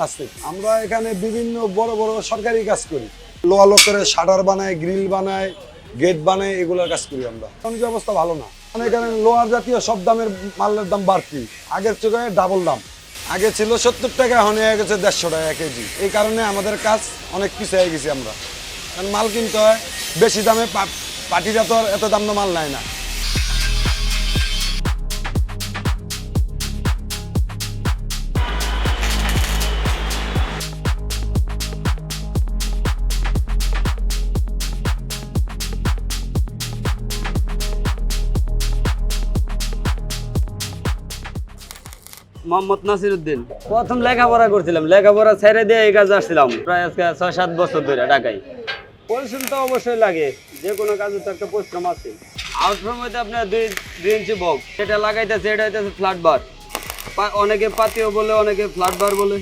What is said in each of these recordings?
নাস্তিক আমরা এখানে বিভিন্ন বড় বড় সরকারি কাজ করি। লোহা লোকের শাটার বানায় গ্রিল বানায় গেট বানায় এগুলোর কাজ করি আমরা। বাণিজ্য অবস্থা ভালো না। এখানে লোহার জাতীয় সব দামের মালের দাম বাড়তি। আগের চোখে ডাবল দাম। আগে ছিল সত্তর টাকা, এখন হয়ে গেছে দেড়শো টাকা কেজি। এই কারণে আমাদের কাজ অনেক পিছিয়ে গেছি আমরা। কারণ মাল কিনতে হয়, বেশি দামে পাটিরা তো এত দাম তো মাল নেয় না। মোহাম্মদ নাসির উদ্দিন প্রথম লেখাপড়া করছিলাম, লেখাপড়া ছেড়ে দিয়ে এই কাজে আসছিলাম। প্রায় আজকে ছয়, সাত বছর ধরে ঢাকায়। পরিশ্রম তো অবশ্যই লাগে, যে কোনো কাজে তো একটা পরিশ্রম আছে। আউটফ্রম হইতে আপনার দুই দুই ইঞ্চি বক্স এটা লাগাইতেছে, এটা হইতেছে ফ্ল্যাট বার অনেকে পাতিও বলে, অনেকে ফ্ল্যাট বার বলে।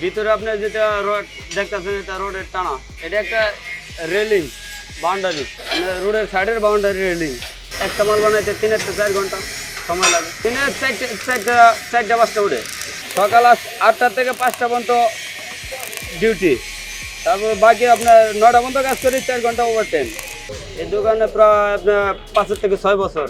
ভিতরে আপনার যেটা রোড দেখতেছেন, এটা রোডের টানা। এটা একটা রেলিং বাউন্ডারি রোডের সাইডের বাউন্ডারি রেলিং একটা মাল বানাইতে তিন একটা চার ঘণ্টা। সময় লাগে। তিনের চারটে, চারটা চারটা পাঁচটা উঠে। সকাল আটটা থেকে পাঁচটা পর্যন্ত ডিউটি তারপর বাকি আপনার নটা পর্যন্ত কাজ করি, চার ঘণ্টা ওভার টাইম এই দোকানে প্রায় আপনার পাঁচের থেকে ছয় বছর।